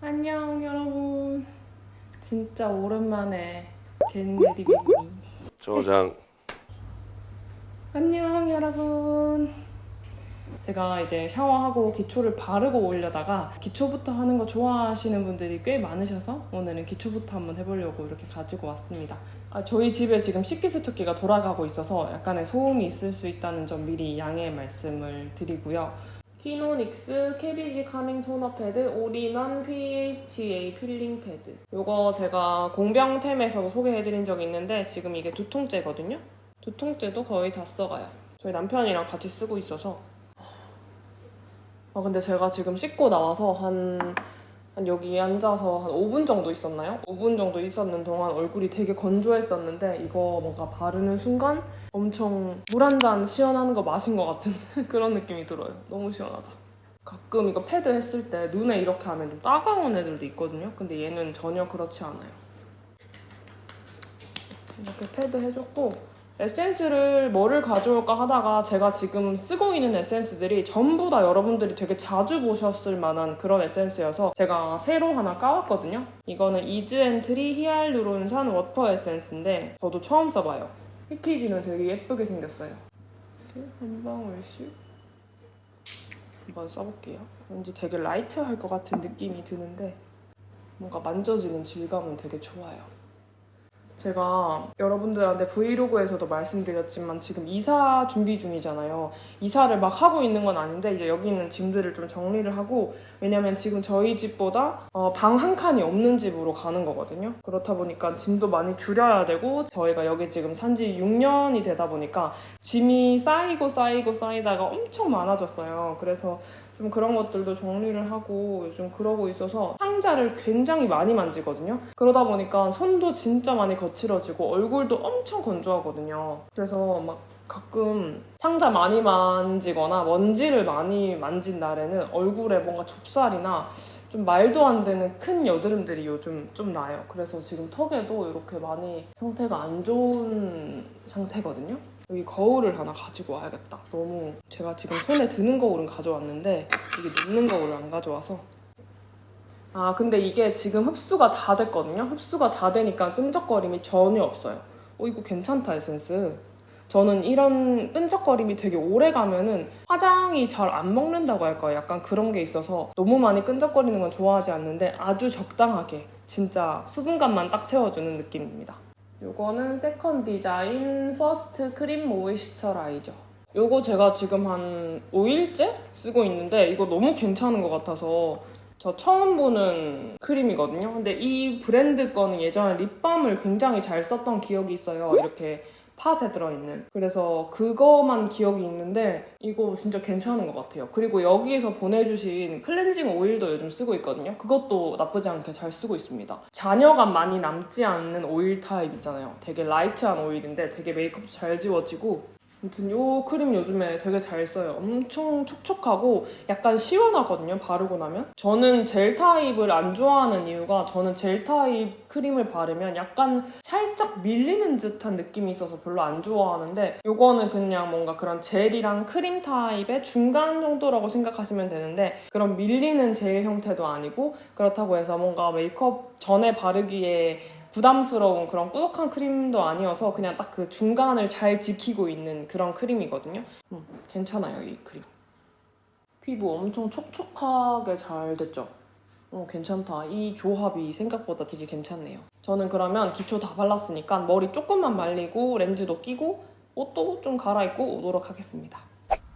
안녕 여러분. 진짜 오랜만에 겟레디 비비. 저장 안녕 여러분. 제가 이제 샤워하고 기초를 바르고 오려다가 기초부터 하는 거 좋아하시는 분들이 꽤 많으셔서 오늘은 기초부터 한번 해보려고 이렇게 가지고 왔습니다. 아, 저희 집에 지금 식기세척기가 돌아가고 있어서 약간의 소음이 있을 수 있다는 점 미리 양해 말씀을 드리고요. 키노닉스 캐비지 카밍 토너 패드 올인원 PHA 필링 패드. 이거 제가 공병템에서도 소개해드린 적이 있는데 지금 이게 두 통째거든요? 두 통째도 거의 다 써가요. 저희 남편이랑 같이 쓰고 있어서. 아 근데 제가 지금 씻고 나와서 한, 한 여기 앉아서 한 5분 정도 있었나요? 5분 정도 있었는 동안 얼굴이 되게 건조했었는데 이거 뭔가 바르는 순간 엄청 물 한 잔 시원한 거 마신 것 같은 그런 느낌이 들어요. 너무 시원하다. 가끔 이거 패드 했을 때 눈에 이렇게 하면 좀 따가운 애들도 있거든요. 근데 얘는 전혀 그렇지 않아요. 이렇게 패드 해줬고 에센스를 뭐를 가져올까 하다가 제가 지금 쓰고 있는 에센스들이 전부 다 여러분들이 되게 자주 보셨을 만한 그런 에센스여서 제가 새로 하나 까왔거든요. 이거는 이즈엔트리 히알루론산 워터 에센스인데 저도 처음 써봐요. 패키지는 되게 예쁘게 생겼어요. 한 방울씩 한번 써볼게요. 왠지 되게 라이트할 것 같은 느낌이 드는데 뭔가 만져지는 질감은 되게 좋아요. 제가 여러분들한테 브이로그에서도 말씀드렸지만 지금 이사 준비 중이잖아요. 이사를 막 하고 있는 건 아닌데 이제 여기 있는 짐들을 좀 정리를 하고 왜냐면 지금 저희 집보다 어, 방 한 칸이 없는 집으로 가는 거거든요. 그렇다 보니까 짐도 많이 줄여야 되고 저희가 여기 지금 산지 6년이 되다 보니까 짐이 쌓이고 쌓이고 쌓이다가 엄청 많아졌어요. 그래서 좀 그런 것들도 정리를 하고 요즘 그러고 있어서 상자를 굉장히 많이 만지거든요. 그러다 보니까 손도 진짜 많이 거칠어지고 얼굴도 엄청 건조하거든요. 그래서 막 가끔 상자 많이 만지거나 먼지를 많이 만진 날에는 얼굴에 뭔가 좁쌀이나 좀 말도 안 되는 큰 여드름들이 요즘 좀 나요. 그래서 지금 턱에도 이렇게 많이 상태가 안 좋은 상태거든요. 여기 거울을 하나 가지고 와야겠다. 너무 제가 지금 손에 드는 거울은 가져왔는데 여기 놓는 거울을 안 가져와서 아 근데 이게 지금 흡수가 다 됐거든요. 흡수가 다 되니까 끈적거림이 전혀 없어요. 어 이거 괜찮다 에센스. 저는 이런 끈적거림이 되게 오래 가면은 화장이 잘 안 먹는다고 할까요? 약간 그런 게 있어서 너무 많이 끈적거리는 건 좋아하지 않는데 아주 적당하게 진짜 수분감만 딱 채워주는 느낌입니다. 요거는 세컨 디자인 퍼스트 크림 모이스처라이저. 요거 제가 지금 한 5일째 쓰고 있는데 이거 너무 괜찮은 것 같아서 저 처음 보는 크림이거든요. 근데 이 브랜드 거는 예전에 립밤을 굉장히 잘 썼던 기억이 있어요. 이렇게 팥에 들어있는. 그래서 그거만 기억이 있는데 이거 진짜 괜찮은 것 같아요. 그리고 여기에서 보내주신 클렌징 오일도 요즘 쓰고 있거든요. 그것도 나쁘지 않게 잘 쓰고 있습니다. 잔여감 많이 남지 않는 오일 타입 있잖아요. 되게 라이트한 오일인데 되게 메이크업도 잘 지워지고 아무튼 요 크림 요즘에 되게 잘 써요. 엄청 촉촉하고 약간 시원하거든요. 바르고 나면. 저는 젤 타입을 안 좋아하는 이유가 저는 젤 타입 크림을 바르면 약간 살짝 밀리는 듯한 느낌이 있어서 별로 안 좋아하는데 요거는 그냥 뭔가 그런 젤이랑 크림 타입의 중간 정도라고 생각하시면 되는데 그런 밀리는 젤 형태도 아니고 그렇다고 해서 뭔가 메이크업 전에 바르기에 부담스러운 그런 꾸덕한 크림도 아니어서 그냥 딱 그 중간을 잘 지키고 있는 그런 크림이거든요. 음, 괜찮아요, 이 크림. 피부 엄청 촉촉하게 잘 됐죠? 어, 괜찮다. 이 조합이 생각보다 되게 괜찮네요. 저는 그러면 기초 다 발랐으니까 머리 조금만 말리고 렌즈도 끼고 옷도 좀 갈아입고 오도록 하겠습니다.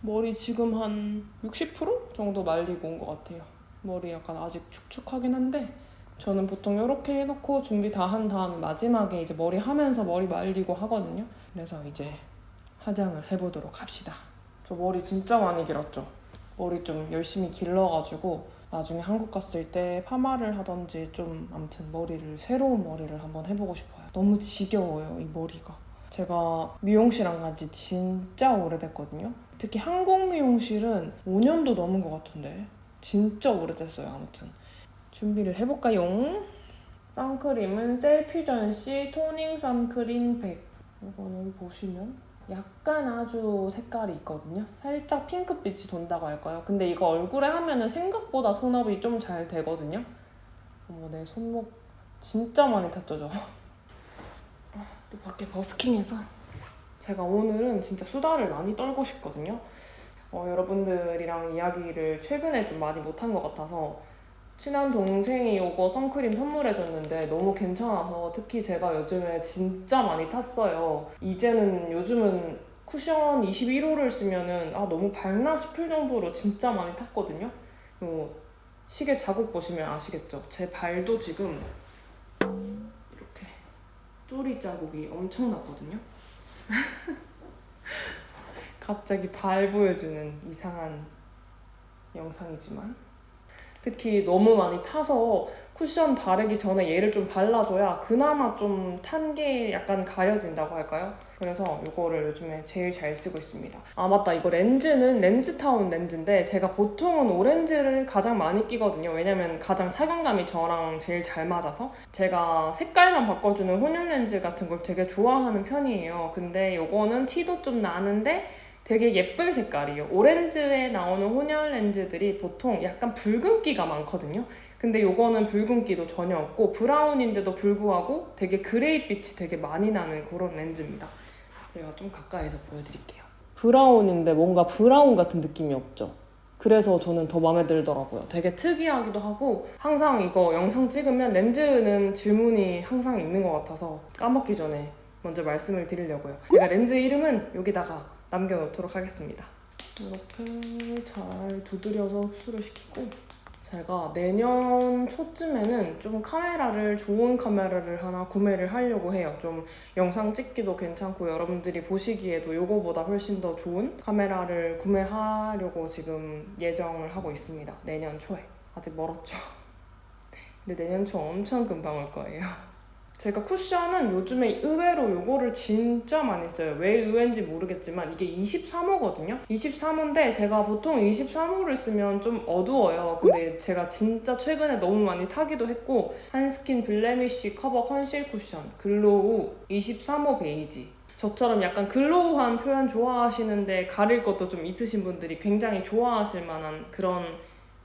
머리 지금 한 60% 정도 말리고 온 것 같아요. 머리 약간 아직 축축하긴 한데 저는 보통 이렇게 해놓고 준비 다 한 다음에 마지막에 이제 머리 하면서 머리 말리고 하거든요. 그래서 이제 화장을 해보도록 합시다. 저 머리 진짜 많이 길었죠. 머리 좀 열심히 길러가지고 나중에 한국 갔을 때 파마를 하던지 좀 아무튼 머리를 새로운 머리를 한번 해보고 싶어요. 너무 지겨워요 이 머리가. 제가 미용실 안 간 지 진짜 오래됐거든요. 특히 한국 미용실은 5년도 넘은 것 같은데 진짜 오래됐어요 아무튼. 준비를 해볼까요? 선크림은 셀퓨전시 토닝 선크림 100 이거는 보시면 약간 아주 색깔이 있거든요. 살짝 핑크빛이 돈다고 할까요? 근데 이거 얼굴에 하면은 생각보다 톤업이 좀 잘 되거든요. 어머 내 손목 진짜 많이 저. 아, 또 밖에 버스킹해서 제가 오늘은 진짜 수다를 많이 떨고 싶거든요. 어, 여러분들이랑 이야기를 최근에 좀 많이 못한 것 같아서 친한 동생이 이거 선크림 선물해줬는데 너무 괜찮아서 특히 제가 요즘에 진짜 많이 탔어요. 이제는 요즘은 쿠션 21호를 쓰면은 아 너무 밝나 싶을 정도로 진짜 많이 탔거든요. 요 시계 자국 보시면 아시겠죠? 제 발도 지금 이렇게 쪼리 자국이 엄청 났거든요. 갑자기 발 보여주는 이상한 영상이지만 특히 너무 많이 타서 쿠션 바르기 전에 얘를 좀 발라줘야 그나마 좀 탄 게 약간 가려진다고 할까요? 그래서 이거를 요즘에 제일 잘 쓰고 있습니다. 아 맞다 이거 렌즈는 렌즈타운 렌즈인데 제가 보통은 오렌지를 가장 많이 끼거든요. 왜냐면 가장 착용감이 저랑 제일 잘 맞아서 제가 색깔만 바꿔주는 혼혈 렌즈 같은 걸 되게 좋아하는 편이에요. 근데 이거는 티도 좀 나는데 되게 예쁜 색깔이에요. 오렌지에 나오는 혼혈 렌즈들이 보통 약간 붉은기가 많거든요. 근데 요거는 붉은기도 전혀 없고 브라운인데도 불구하고 되게 그레이빛이 되게 많이 나는 그런 렌즈입니다. 제가 좀 가까이서 보여드릴게요. 브라운인데 뭔가 브라운 같은 느낌이 없죠. 그래서 저는 더 마음에 들더라고요. 되게 특이하기도 하고 항상 이거 영상 찍으면 렌즈는 질문이 항상 있는 것 같아서 까먹기 전에 먼저 말씀을 드리려고요. 제가 렌즈 이름은 여기다가 남겨놓도록 하겠습니다. 이렇게 잘 두드려서 흡수를 시키고 제가 내년 초쯤에는 좀 카메라를 좋은 카메라를 하나 구매를 하려고 해요. 좀 영상 찍기도 괜찮고 여러분들이 보시기에도 요거보다 훨씬 더 좋은 카메라를 구매하려고 지금 예정을 하고 있습니다. 내년 초에. 아직 멀었죠. 근데 내년 초 엄청 금방 올 거예요. 제가 쿠션은 요즘에 의외로 요거를 진짜 많이 써요. 왜 의외인지 모르겠지만 이게 23호거든요. 23호인데 제가 보통 23호를 쓰면 좀 어두워요. 근데 제가 진짜 최근에 너무 많이 타기도 했고 한스킨 블레미쉬 커버 컨실 쿠션 글로우 23호 베이지 저처럼 약간 글로우한 표현 좋아하시는데 가릴 것도 좀 있으신 분들이 굉장히 좋아하실 만한 그런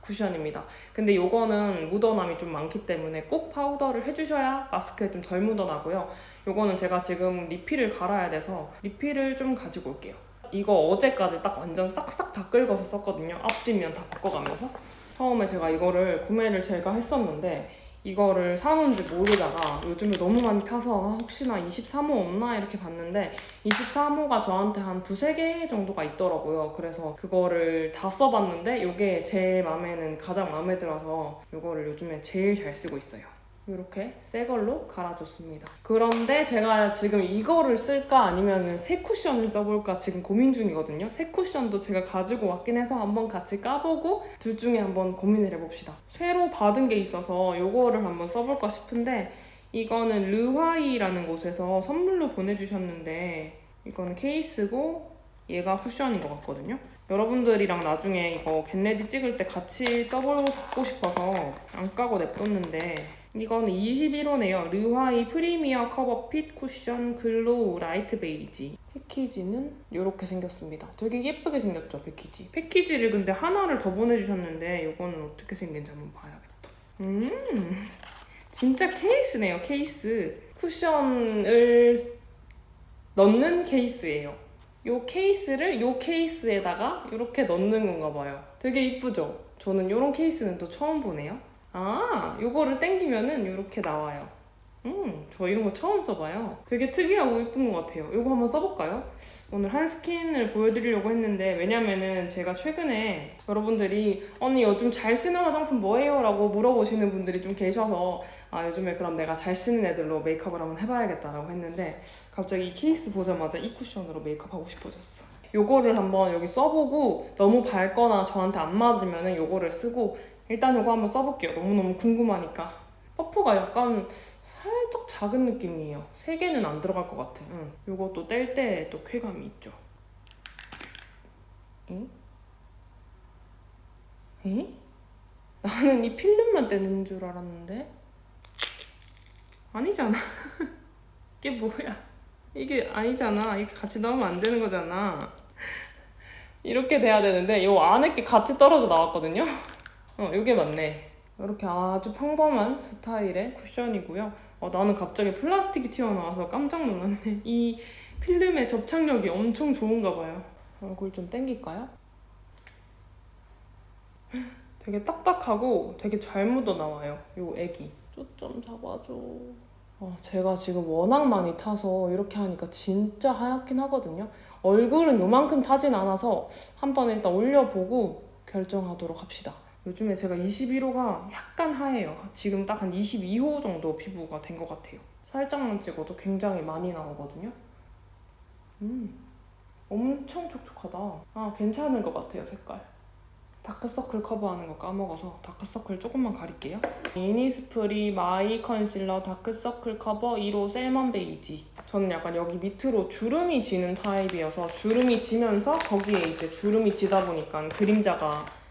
쿠션입니다. 근데 요거는 묻어남이 좀 많기 때문에 꼭 파우더를 해주셔야 마스크에 좀 덜 묻어나고요. 요거는 제가 지금 리필을 갈아야 돼서 리필을 좀 가지고 올게요. 이거 어제까지 딱 완전 싹싹 다 긁어서 썼거든요. 앞뒷면 다 바꿔가면서. 처음에 제가 이거를 구매를 제가 했었는데 이거를 사는지 모르다가 요즘에 너무 많이 타서 아, 혹시나 23호 없나 이렇게 봤는데 23호가 저한테 한 두세 개 정도가 있더라고요. 그래서 그거를 다 써봤는데 이게 제 마음에는 가장 마음에 들어서 이거를 요즘에 제일 잘 쓰고 있어요. 이렇게 새 걸로 갈아줬습니다. 그런데 제가 지금 이거를 쓸까 아니면 새 쿠션을 써볼까 지금 고민 중이거든요. 새 쿠션도 제가 가지고 왔긴 해서 한번 같이 까보고 둘 중에 한번 고민을 해봅시다. 새로 받은 게 있어서 이거를 한번 써볼까 싶은데 이거는 르화이라는 곳에서 선물로 보내주셨는데 이거는 케이스고 얘가 쿠션인 것 같거든요. 여러분들이랑 나중에 이거 겟레디 찍을 때 같이 써보고 싶어서 안 까고 냅뒀는데 이거는 21호네요. 르화이 프리미어 커버 핏 쿠션 글로우 라이트 베이지. 패키지는 이렇게 생겼습니다. 되게 예쁘게 생겼죠, 패키지. 패키지를 근데 하나를 더 보내주셨는데 이거는 어떻게 생긴지 한번 봐야겠다. 음, 진짜 케이스네요, 케이스. 쿠션을 넣는 케이스예요. 요 케이스를 요 케이스에다가 이렇게 넣는 건가 봐요. 되게 이쁘죠? 저는 이런 케이스는 또 처음 보네요. 아, 요거를 땡기면은 이렇게 나와요. 음, 저 이런 거 처음 써봐요. 되게 특이하고 이쁜 것 같아요. 요거 한번 써볼까요? 오늘 한 스킨을 보여드리려고 했는데 왜냐면은 제가 최근에 여러분들이 언니 요즘 잘 쓰는 화장품 뭐예요? 라고 물어보시는 분들이 좀 계셔서 아 요즘에 그럼 내가 잘 쓰는 애들로 메이크업을 한번 해봐야겠다라고 했는데 갑자기 이 케이스 보자마자 이 쿠션으로 메이크업 하고 싶어졌어. 요거를 한번 여기 써보고 너무 밝거나 저한테 안 맞으면은 요거를 쓰고 일단 요거 한번 써볼게요. 너무너무 궁금하니까. 퍼프가 약간 살짝 작은 느낌이에요. 세 개는 안 들어갈 것 같아. 응. 요것도 뗄 때 또 쾌감이 있죠. 응? 응? 나는 이 필름만 떼는 줄 알았는데 아니잖아. 이게 뭐야? 이게 아니잖아. 이게 같이 넣으면 안 되는 거잖아. 이렇게 돼야 되는데 이 안에 게 같이 떨어져 나왔거든요. 어, 이게 맞네. 이렇게 아주 평범한 스타일의 쿠션이고요. 어, 나는 갑자기 플라스틱이 튀어나와서 깜짝 놀랐네. 이 필름의 접착력이 엄청 좋은가 봐요. 얼굴 좀 당길까요? 되게 딱딱하고 되게 잘 묻어 나와요. 요 애기. 초점 잡아줘. 어, 제가 지금 워낙 많이 타서 이렇게 하니까 진짜 하얗긴 하거든요. 얼굴은 요만큼 타진 않아서 한번 일단 올려보고 결정하도록 합시다. 요즘에 제가 21호가 약간 하얘요. 지금 딱 한 22호 정도 피부가 된 것 같아요. 살짝만 찍어도 굉장히 많이 나오거든요. 음, 엄청 촉촉하다. 아, 괜찮은 것 같아요, 색깔. 다크서클 커버하는 거 까먹어서 다크서클 조금만 가릴게요. 이니스프리 마이 컨실러 다크서클 커버 1호 셀먼 베이지. 저는 약간 여기 밑으로 주름이 지는 타입이어서 주름이 지면서 거기에 이제 주름이 지다 보니까 그림자가 어,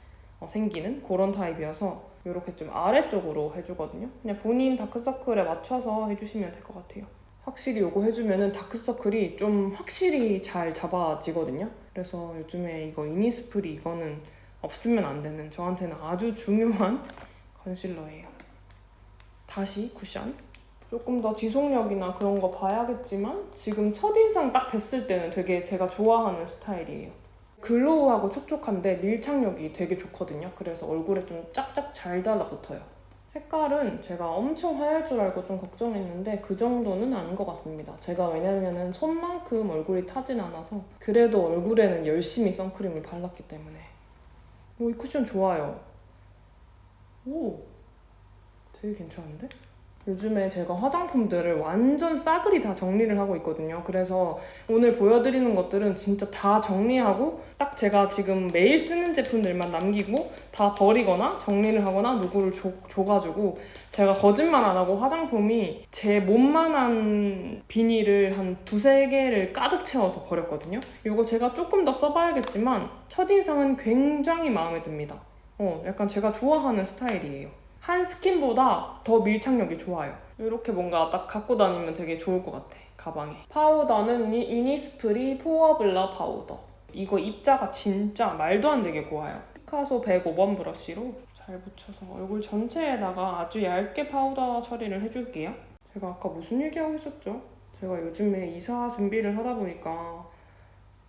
생기는 그런 타입이어서 이렇게 좀 아래쪽으로 해주거든요. 그냥 본인 다크서클에 맞춰서 해주시면 될 것 같아요. 확실히 이거 해주면은 다크서클이 좀 확실히 잘 잡아지거든요. 그래서 요즘에 이거 이니스프리 이거는 없으면 안 되는 저한테는 아주 중요한 컨실러예요. 다시 쿠션. 조금 더 지속력이나 그런 거 봐야겠지만 지금 첫인상 딱 됐을 때는 되게 제가 좋아하는 스타일이에요. 글로우하고 촉촉한데 밀착력이 되게 좋거든요. 그래서 얼굴에 좀 짝짝 잘 달라붙어요. 색깔은 제가 엄청 하얄 줄 알고 좀 걱정했는데 그 정도는 아닌 것 같습니다. 제가 왜냐면은 손만큼 얼굴이 타진 않아서 그래도 얼굴에는 열심히 선크림을 발랐기 때문에 오, 이 쿠션 좋아요. 오, 되게 괜찮은데? 요즘에 제가 화장품들을 완전 싸그리 다 정리를 하고 있거든요. 그래서 오늘 보여드리는 것들은 진짜 다 정리하고 딱 제가 지금 매일 쓰는 제품들만 남기고 다 버리거나 정리를 하거나 누구를 줘, 줘가지고 제가 거짓말 안 하고 화장품이 제 몸만한 비닐을 한 두세 개를 가득 채워서 버렸거든요. 이거 제가 조금 더 써봐야겠지만 첫인상은 굉장히 마음에 듭니다. 어, 약간 제가 좋아하는 스타일이에요. 한 스킨보다 더 밀착력이 좋아요. 이렇게 뭔가 딱 갖고 다니면 되게 좋을 것 같아. 가방에. 파우더는 이- 이니스프리 포어블러 파우더. 이거 입자가 진짜 말도 안 되게 고와요. 피카소 105번 브러쉬로 잘 붙여서 얼굴 전체에다가 아주 얇게 파우더 처리를 해줄게요. 제가 아까 무슨 얘기하고 있었죠? 제가 요즘에 이사 준비를 하다 보니까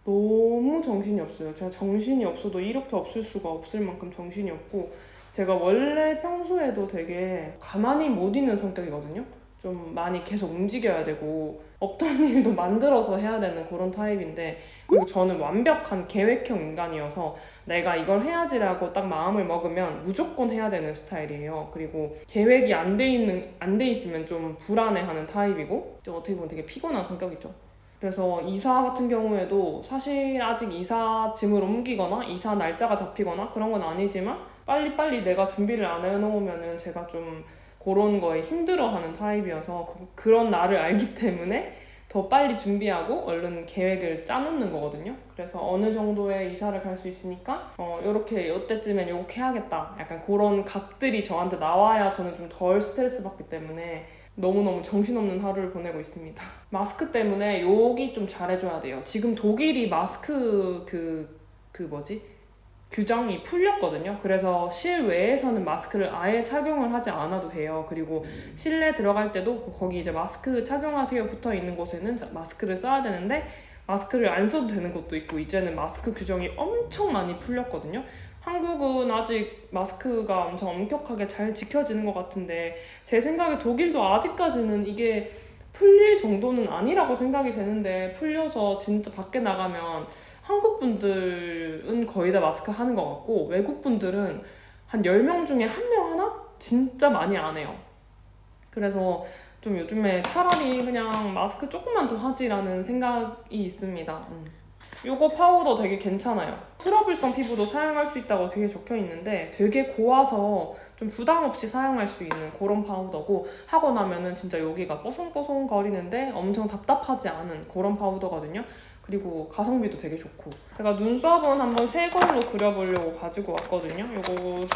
너무 정신이 없어요. 제가 정신이 없어도 이렇게 없을 수가 없을 만큼 정신이 없고 제가 원래 평소에도 되게 가만히 못 있는 성격이거든요. 좀 많이 계속 움직여야 되고 없던 일도 만들어서 해야 되는 그런 타입인데 그리고 저는 완벽한 계획형 인간이어서 내가 이걸 해야지라고 딱 마음을 먹으면 무조건 해야 되는 스타일이에요. 그리고 계획이 안 돼 있는 안 돼 있으면 좀 불안해하는 타입이고 좀 어떻게 보면 되게 피곤한 성격이죠. 그래서 이사 같은 경우에도 사실 아직 이사 짐을 옮기거나 이사 날짜가 잡히거나 그런 건 아니지만 빨리빨리 내가 준비를 안 해놓으면은 제가 좀 그런 거에 힘들어하는 타입이어서 그, 그런 나를 알기 때문에 더 빨리 준비하고 얼른 계획을 짜놓는 거거든요. 그래서 어느 정도의 이사를 갈 수 있으니까 어 요렇게 이때쯤엔 요렇게 해야겠다. 약간 그런 각들이 저한테 나와야 저는 좀 덜 스트레스 받기 때문에 너무너무 정신없는 하루를 보내고 있습니다. 마스크 때문에 여기 좀 잘해줘야 돼요. 지금 독일이 마스크 그, 그 뭐지? 규정이 풀렸거든요. 그래서 실외에서는 마스크를 아예 착용을 하지 않아도 돼요. 그리고 실내 들어갈 때도 거기 이제 마스크 착용하세요 붙어 있는 곳에는 자- 마스크를 써야 되는데 마스크를 안 써도 되는 곳도 있고 이제는 마스크 규정이 엄청 많이 풀렸거든요. 한국은 아직 마스크가 엄청 엄격하게 잘 지켜지는 것 같은데 제 생각에 독일도 아직까지는 이게 풀릴 정도는 아니라고 생각이 되는데 풀려서 진짜 밖에 나가면 한국 분들은 거의 다 마스크 하는 것 같고 외국 분들은 한 10명 중에 한 명 하나? 진짜 많이 안 해요. 그래서 좀 요즘에 차라리 그냥 마스크 조금만 더 하지라는 생각이 있습니다. 음. 요거 파우더 되게 괜찮아요. 트러블성 피부도 사용할 수 있다고 되게 적혀 있는데 되게 고와서 좀 부담 없이 사용할 수 있는 그런 파우더고 하고 나면은 진짜 여기가 뽀송뽀송 거리는데 엄청 답답하지 않은 그런 파우더거든요. 그리고 가성비도 되게 좋고 제가 눈썹은 한번 새 걸로 그려보려고 가지고 왔거든요. 요거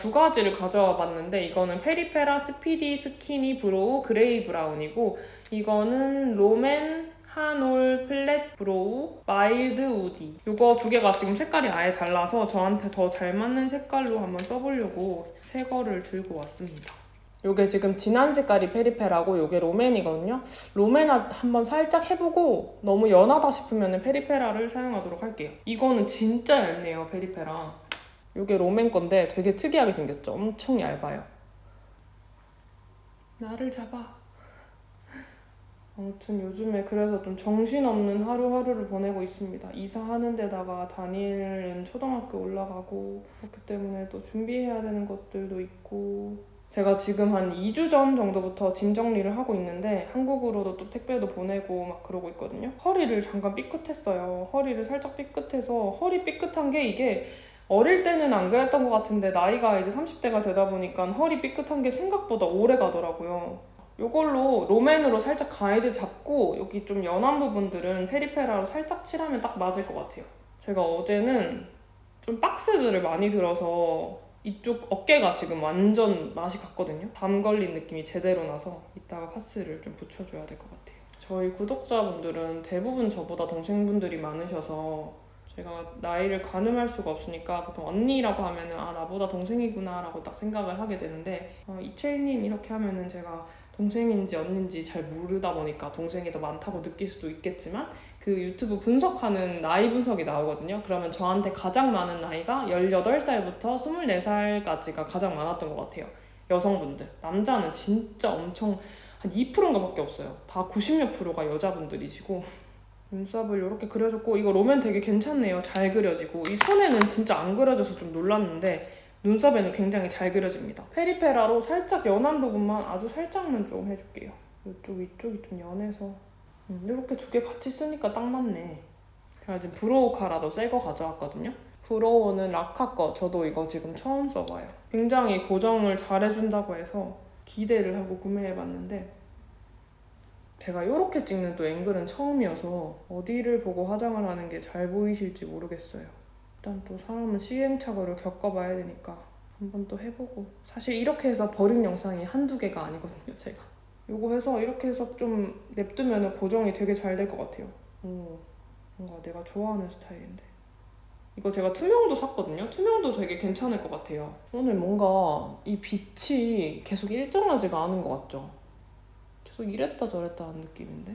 두 가지를 가져와 봤는데 이거는 페리페라 스피디 스키니 브로우 그레이 브라운이고 이거는 롬앤 카놀 플랫 브로우 마일드 우디 이거 두 개가 지금 색깔이 아예 달라서 저한테 더 잘 맞는 색깔로 한번 써보려고 새 거를 들고 왔습니다. 요게 지금 진한 색깔이 페리페라고 요게 로맨이거든요. 로맨 한번 살짝 해보고 너무 연하다 싶으면 페리페라를 사용하도록 할게요. 이거는 진짜 얇네요, 페리페라. 요게 로맨 건데 되게 특이하게 생겼죠. 엄청 얇아요. 나를 잡아. 아무튼 요즘에 그래서 좀 정신없는 하루하루를 보내고 있습니다. 이사하는 데다가 다니엘은 초등학교 올라가고 그렇기 때문에 또 준비해야 되는 것들도 있고 제가 지금 한 2주 전 정도부터 짐 정리를 하고 있는데 한국으로도 또 택배도 보내고 막 그러고 있거든요. 허리를 잠깐 삐끗했어요. 허리를 살짝 삐끗해서 허리 삐끗한 게 이게 어릴 때는 안 그랬던 것 같은데 나이가 이제 30대가 되다 보니까 허리 삐끗한 게 생각보다 오래 가더라고요. 요걸로 롬앤으로 살짝 가이드 잡고 여기 좀 연한 부분들은 페리페라로 살짝 칠하면 딱 맞을 것 같아요. 제가 어제는 좀 박스들을 많이 들어서 이쪽 어깨가 지금 완전 맛이 갔거든요. 담 걸린 느낌이 제대로 나서 이따가 파스를 좀 붙여줘야 될 것 같아요. 저희 구독자분들은 대부분 저보다 동생분들이 많으셔서 제가 나이를 가늠할 수가 없으니까 보통 언니라고 하면은 아 나보다 동생이구나라고 딱 생각을 하게 되는데 어, 이채희님 이렇게 하면은 제가 동생인지 언니인지 잘 모르다 보니까 동생이 더 많다고 느낄 수도 있겠지만 그 유튜브 분석하는 나이 분석이 나오거든요. 그러면 저한테 가장 많은 나이가 18살부터 24살까지가 가장 많았던 것 같아요. 여성분들. 남자는 진짜 엄청 한 2%인가 밖에 없어요. 다 90몇 프로가 여자분들이시고 눈썹을 이렇게 그려줬고 이거 롬앤 되게 괜찮네요. 잘 그려지고 이 손에는 진짜 안 그려져서 좀 놀랐는데 눈썹에는 굉장히 잘 그려집니다. 페리페라로 살짝 연한 부분만 아주 살짝만 좀 해줄게요. 이쪽 위쪽이 좀 연해서 음, 이렇게 두 개 같이 쓰니까 딱 맞네. 제가 지금 브로우 카라도 새 거 가져왔거든요. 브로우는 라카 거 저도 이거 지금 처음 써봐요. 굉장히 고정을 잘 해준다고 해서 기대를 하고 구매해봤는데 제가 이렇게 찍는 또 앵글은 처음이어서 어디를 보고 화장을 하는 게 잘 보이실지 모르겠어요. 일단 또 사람은 시행착오를 겪어봐야 되니까 한번 또 해보고 사실 이렇게 해서 버린 영상이 한두 개가 아니거든요 제가 요거 해서 이렇게 해서 좀 냅두면 고정이 되게 잘 될 것 같아요. 오, 뭔가 내가 좋아하는 스타일인데. 이거 제가 투명도 샀거든요. 투명도 되게 괜찮을 것 같아요. 오늘 뭔가 이 빛이 계속 일정하지가 않은 것 같죠? 계속 이랬다 저랬다 하는 느낌인데?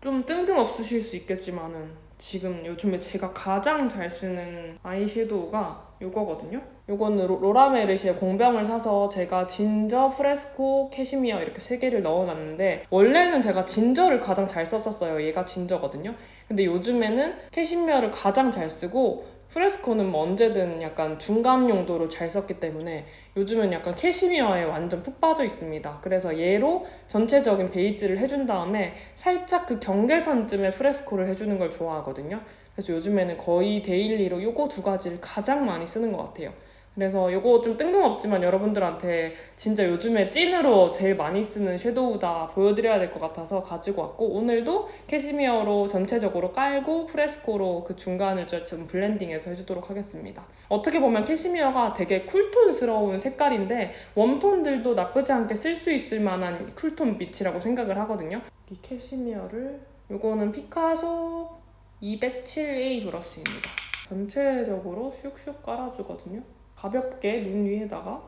좀 뜬금없으실 수 있겠지만은 지금 요즘에 제가 가장 잘 쓰는 아이섀도우가 요거거든요. 요거는 로- 로라메르시의 공병을 사서 제가 진저, 프레스코, 캐시미어 이렇게 세 개를 넣어놨는데 원래는 제가 진저를 가장 잘 썼었어요. 얘가 진저거든요. 근데 요즘에는 캐시미어를 가장 잘 쓰고 프레스코는 뭐 언제든 약간 중간 용도로 잘 썼기 때문에 요즘은 약간 캐시미어에 완전 푹 빠져 있습니다. 그래서 얘로 전체적인 베이스를 해준 다음에 살짝 그 경계선쯤에 프레스코를 해주는 걸 좋아하거든요. 그래서 요즘에는 거의 데일리로 요거 두 가지를 가장 많이 쓰는 것 같아요. 그래서 요거 좀 뜬금없지만 여러분들한테 진짜 요즘에 찐으로 제일 많이 쓰는 섀도우다 보여드려야 될 것 같아서 가지고 왔고 오늘도 캐시미어로 전체적으로 깔고 프레스코로 그 중간을 좀 블렌딩해서 해주도록 하겠습니다. 어떻게 보면 캐시미어가 되게 쿨톤스러운 색깔인데 웜톤들도 나쁘지 않게 쓸 수 있을 만한 쿨톤 빛이라고 생각을 하거든요. 이 캐시미어를 요거는 피카소 207A 브러쉬입니다. 전체적으로 슉슉 깔아주거든요. 가볍게 눈 위에다가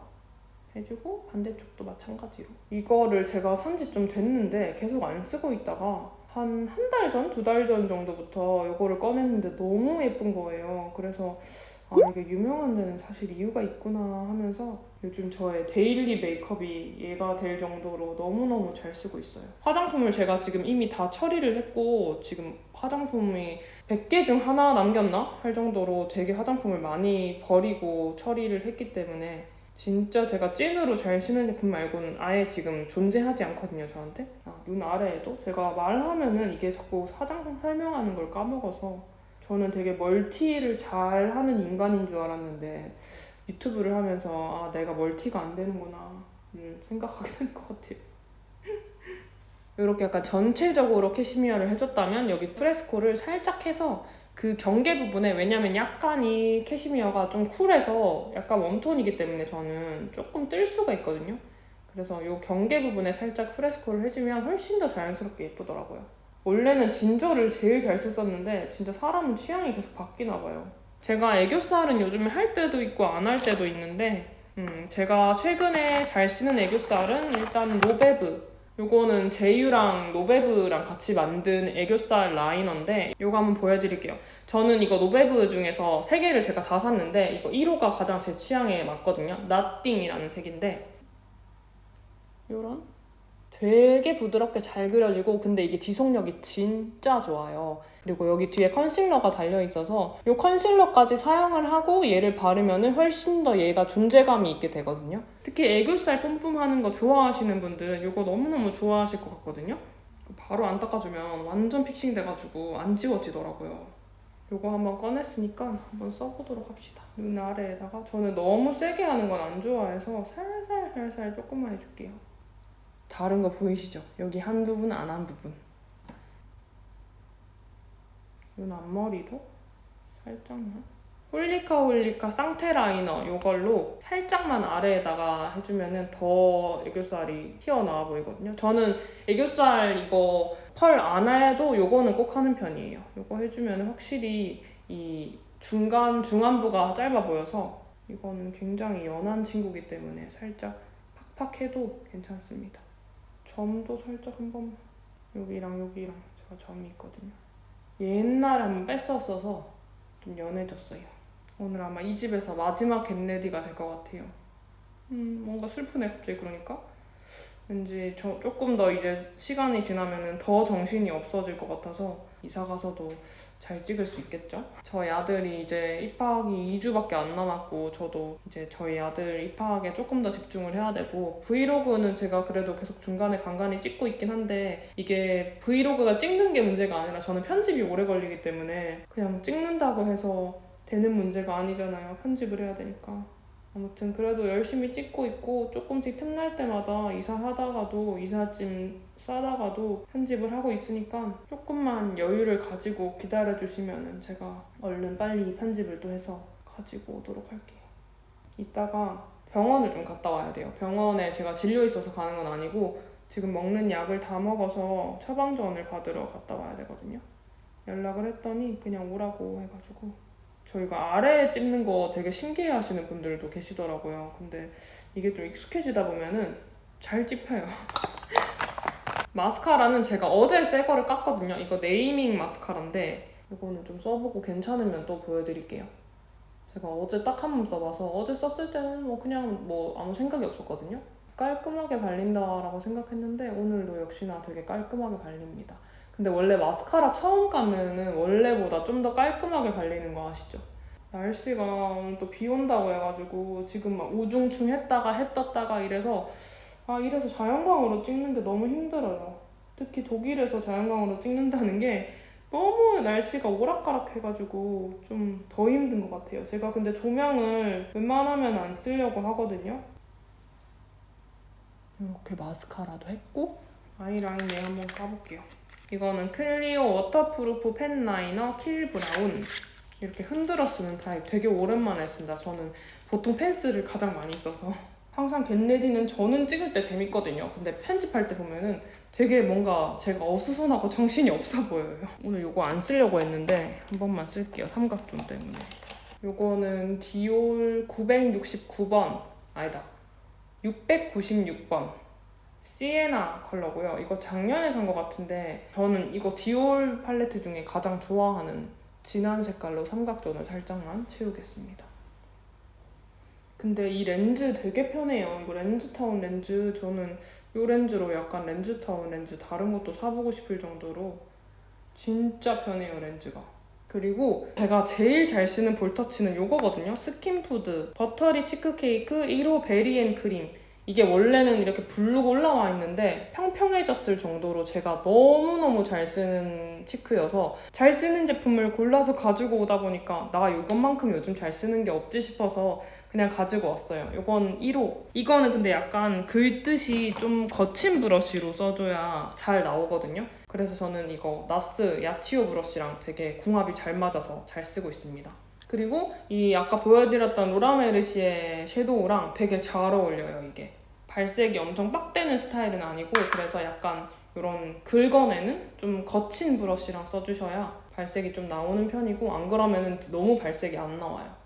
해주고 반대쪽도 마찬가지로 이거를 제가 산 지 좀 됐는데 계속 안 쓰고 있다가 한 한 달 전, 두 달 전 정도부터 이거를 꺼냈는데 너무 예쁜 거예요. 그래서 아 이게 유명한 데는 사실 이유가 있구나 하면서 요즘 저의 데일리 메이크업이 얘가 될 정도로 너무너무 잘 쓰고 있어요. 화장품을 제가 지금 이미 다 처리를 했고 지금 화장품이 100개 중 하나 남겼나? 할 정도로 되게 화장품을 많이 버리고 처리를 했기 때문에 진짜 제가 찐으로 잘 쓰는 제품 말고는 아예 지금 존재하지 않거든요, 저한테. 아, 눈 아래에도? 제가 말하면은 이게 자꾸 화장품 설명하는 걸 까먹어서 저는 되게 멀티를 잘 하는 인간인 줄 알았는데 유튜브를 하면서 아, 내가 멀티가 안 되는구나. 를 생각하게 된 것 같아요. 이렇게 약간 전체적으로 캐시미어를 해줬다면 여기 프레스코를 살짝 해서 그 경계 부분에 왜냐면 약간 이 캐시미어가 좀 쿨해서 약간 웜톤이기 때문에 저는 조금 뜰 수가 있거든요. 그래서 이 경계 부분에 살짝 프레스코를 해주면 훨씬 더 자연스럽게 예쁘더라고요. 원래는 진저를 제일 잘 썼었는데 진짜 사람은 취향이 계속 바뀌나 봐요. 제가 애교살은 요즘에 할 때도 있고 안 할 때도 있는데 음, 제가 최근에 잘 쓰는 애교살은 일단 로베브 요거는 제이유랑 노베브랑 같이 만든 애교살 라이너인데 요거 한번 보여드릴게요. 저는 이거 노베브 중에서 세 개를 제가 다 샀는데 이거 1호가 가장 제 취향에 맞거든요. 나띵이라는 색인데 요런 되게 부드럽게 잘 그려지고 근데 이게 지속력이 진짜 좋아요. 그리고 여기 뒤에 컨실러가 달려 있어서 이 컨실러까지 사용을 하고 얘를 바르면은 훨씬 더 얘가 존재감이 있게 되거든요. 특히 애교살 뿜뿜하는 거 좋아하시는 분들은 이거 너무너무 좋아하실 것 같거든요. 바로 안 닦아주면 완전 픽싱 돼가지고 안 지워지더라고요. 이거 한번 꺼냈으니까 한번 써보도록 합시다. 눈 아래에다가 저는 너무 세게 하는 건 안 좋아해서 살살 살살 조금만 해줄게요. 다른 거 보이시죠? 여기 한 부분 안한 부분. 눈 앞머리도 살짝만. 홀리카 홀리카 쌍테 라이너 이걸로 살짝만 아래에다가 해주면은 더 애교살이 튀어나와 보이거든요. 저는 애교살 이거 펄 안 해도 요거는 꼭 하는 편이에요. 요거 해주면 확실히 이 중간 중안부가 짧아 보여서 이거는 굉장히 연한 친구기 때문에 살짝 팍팍 해도 괜찮습니다. 점도 살짝 한 번만 여기랑 여기랑 제가 점이 있거든요. 옛날에 한번 뺐었어서 좀 연해졌어요. 오늘 아마 이 집에서 마지막 겟레디가 될 것 같아요. 음 뭔가 슬프네 갑자기 그러니까. 왠지 저 조금 더 이제 시간이 지나면은 더 정신이 없어질 것 같아서 이사 가서도 잘 찍을 수 있겠죠? 저희 아들이 이제 입학이 2주밖에 안 남았고 저도 이제 저희 아들 입학에 조금 더 집중을 해야 되고 브이로그는 제가 그래도 계속 중간에 간간히 찍고 있긴 한데 이게 브이로그가 찍는 게 문제가 아니라 저는 편집이 오래 걸리기 때문에 그냥 찍는다고 해서 되는 문제가 아니잖아요. 편집을 해야 되니까. 아무튼 그래도 열심히 찍고 있고 조금씩 틈날 때마다 이사하다가도 이삿짐 싸다가도 편집을 하고 있으니까 조금만 여유를 가지고 기다려 주시면은 제가 얼른 빨리 편집을 또 해서 가지고 오도록 할게요. 이따가 병원을 좀 갔다 와야 돼요. 병원에 제가 진료 있어서 가는 건 아니고 지금 먹는 약을 다 먹어서 처방전을 받으러 갔다 와야 되거든요. 연락을 했더니 그냥 오라고 해가지고 저희가 아래에 찝는 거 되게 신기해 하시는 분들도 계시더라고요. 근데 이게 좀 익숙해지다 보면은 잘 찝혀요. 마스카라는 제가 어제 새 거를 깠거든요. 이거 네이밍 마스카라인데 이거는 좀 써보고 괜찮으면 또 보여드릴게요. 제가 어제 딱 한 번 써봐서 어제 썼을 때는 뭐 그냥 뭐 아무 생각이 없었거든요. 깔끔하게 발린다라고 생각했는데 오늘도 역시나 되게 깔끔하게 발립니다. 근데 원래 마스카라 처음 까면은 원래보다 좀 더 깔끔하게 발리는 거 아시죠? 날씨가 또 비 온다고 해가지고 지금 막 우중충 했다가 해 떴다가 이래서 아 이래서 자연광으로 찍는 게 너무 힘들어요. 특히 독일에서 자연광으로 찍는다는 게 너무 날씨가 오락가락 해가지고 좀 더 힘든 것 같아요. 제가 근데 조명을 웬만하면 안 쓰려고 하거든요. 이렇게 마스카라도 했고 아이라인을 한번 까볼게요. 이거는 클리오 워터프루프 펜 라이너 킬 브라운 이렇게 흔들어 쓰는 타입 되게 오랜만에 쓴다. 저는 보통 펜슬을 가장 많이 써서 항상 겟레디는 저는 찍을 때 재밌거든요. 근데 편집할 때 보면은 되게 뭔가 제가 어수선하고 정신이 없어 보여요. 오늘 이거 안 쓰려고 했는데 한 번만 쓸게요. 삼각존 때문에. 요거는 디올 969번 아니다 696번 시에나 컬러고요. 이거 작년에 산 것 같은데 저는 이거 디올 팔레트 중에 가장 좋아하는 진한 색깔로 삼각존을 살짝만 채우겠습니다. 근데 이 렌즈 되게 편해요. 이거 렌즈타운 렌즈 저는 이 렌즈로 약간 렌즈타운 렌즈 다른 것도 사보고 싶을 정도로 진짜 편해요 렌즈가. 그리고 제가 제일 잘 쓰는 볼터치는 이거거든요. 스킨푸드 버터리 치크케이크 1호 베리앤 크림. 이게 원래는 이렇게 부르고 올라와 있는데 평평해졌을 정도로 제가 너무너무 잘 쓰는 치크여서 잘 쓰는 제품을 골라서 가지고 오다 보니까 나 이것만큼 요즘 잘 쓰는 게 없지 싶어서 그냥 가지고 왔어요. 이건 1호. 이거는 근데 약간 긁듯이 좀 거친 브러쉬로 써줘야 잘 나오거든요. 그래서 저는 이거 나스 야치오 브러쉬랑 되게 궁합이 잘 맞아서 잘 쓰고 있습니다. 그리고 이 아까 보여드렸던 로라메르시의 섀도우랑 되게 잘 어울려요 이게 발색이 엄청 빡대는 스타일은 아니고 그래서 약간 이런 긁어내는 좀 거친 브러쉬랑 써주셔야 발색이 좀 나오는 편이고 안 그러면은 너무 발색이 안 나와요.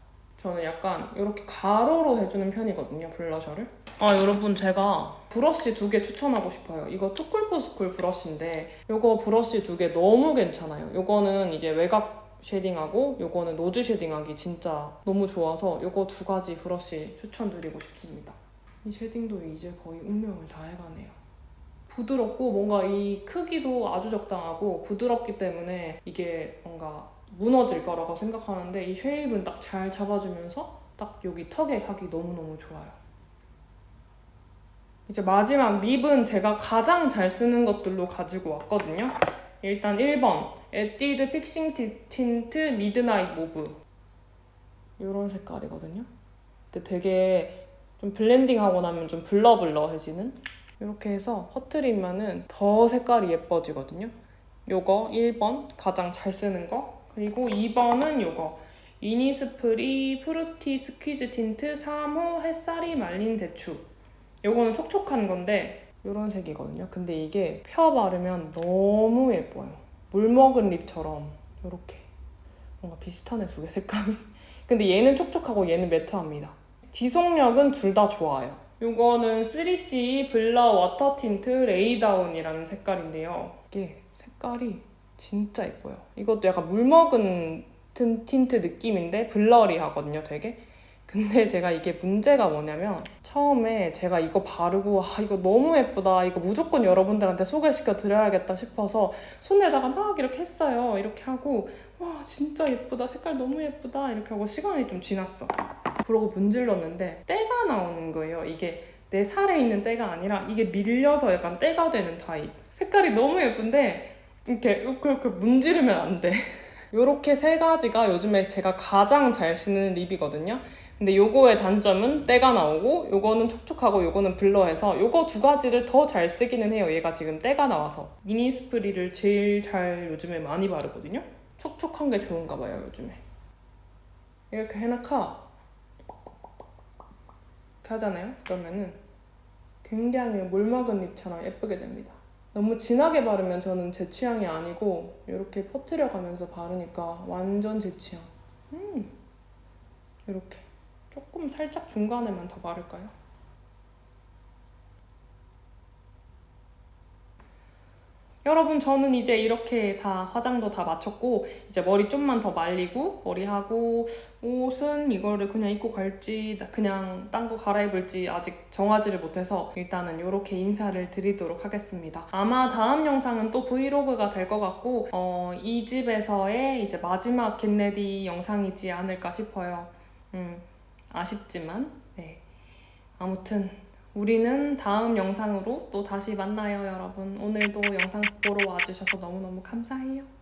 저는 약간 이렇게 가로로 해주는 편이거든요 블러셔를. 아 여러분 제가 브러쉬 두 개 추천하고 싶어요. 이거 투쿨포스쿨 브러쉬인데 이거 브러쉬 두 개 너무 괜찮아요. 이거는 이제 외곽 쉐딩하고 요거는 노즈 쉐딩하기 진짜 너무 좋아서 요거 두 가지 브러쉬 추천드리고 싶습니다. 이 쉐딩도 이제 거의 운명을 다 해가네요. 부드럽고 뭔가 이 크기도 아주 적당하고 부드럽기 때문에 이게 뭔가 무너질 거라고 생각하는데 이 쉐입은 딱 잘 잡아주면서 딱 여기 턱에 하기 너무너무 좋아요. 이제 마지막 립은 제가 가장 잘 쓰는 것들로 가지고 왔거든요. 일단 1번 에뛰드 픽싱 티- 틴트 미드나잇 모브 이런 색깔이거든요. 근데 되게 좀 블렌딩하고 나면 좀 블러블러해지는 이렇게 해서 퍼트리면은 더 색깔이 예뻐지거든요. 요거 1번 가장 잘 쓰는 거 그리고 2번은 요거 이니스프리 프루티 스퀴즈 틴트 3호 햇살이 말린 대추 요거는 촉촉한 건데 요런 색이거든요. 근데 이게 펴 바르면 너무 예뻐요. 물 먹은 립처럼 요렇게 뭔가 비슷하네 두 개 색감이. 근데 얘는 촉촉하고 얘는 매트합니다. 지속력은 둘 다 좋아요. 요거는 3C 블러 워터 틴트 레이다운이라는 색깔인데요. 이게 색깔이 진짜 예뻐요. 이것도 약간 물 먹은 틴- 틴트 느낌인데 블러리하거든요, 되게. 근데 제가 이게 문제가 뭐냐면 처음에 제가 이거 바르고 아 이거 너무 예쁘다. 이거 무조건 여러분들한테 소개시켜 드려야겠다 싶어서 손에다가 막 이렇게 했어요. 이렇게 하고 와 진짜 예쁘다. 색깔 너무 예쁘다. 이렇게 하고 시간이 좀 지났어. 그러고 문질렀는데 때가 나오는 거예요. 이게 내 살에 있는 때가 아니라 이게 밀려서 약간 때가 되는 타입. 색깔이 너무 예쁜데 이렇게 이렇게 문지르면 안 돼 이렇게 세 가지가 요즘에 제가 가장 잘 쓰는 립이거든요 근데 요거의 단점은 때가 나오고 요거는 촉촉하고 요거는 블러해서 요거 두 가지를 더 잘 쓰기는 해요. 얘가 지금 때가 나와서 미니 스프리를 제일 잘 요즘에 많이 바르거든요. 촉촉한 게 좋은가 봐요 요즘에. 이렇게 해놓고 이렇게 하잖아요. 그러면은 굉장히 물 먹은 립처럼 예쁘게 됩니다. 너무 진하게 바르면 저는 제 취향이 아니고 이렇게 퍼트려 가면서 바르니까 완전 제 취향. 음 이렇게. 조금 살짝 중간에만 더 바를까요? 여러분 저는 이제 이렇게 다 화장도 다 마쳤고 이제 머리 좀만 더 말리고 머리하고 옷은 이거를 그냥 입고 갈지 나 그냥 딴 거 갈아입을지 아직 정하지를 못해서 일단은 이렇게 인사를 드리도록 하겠습니다. 아마 다음 영상은 또 브이로그가 될 것 같고 어, 이 집에서의 이제 마지막 겟레디 영상이지 않을까 싶어요. 음. 아쉽지만 네. 아무튼 우리는 다음 영상으로 또 다시 만나요 여러분. 오늘도 영상 보러 와주셔서 너무너무 감사해요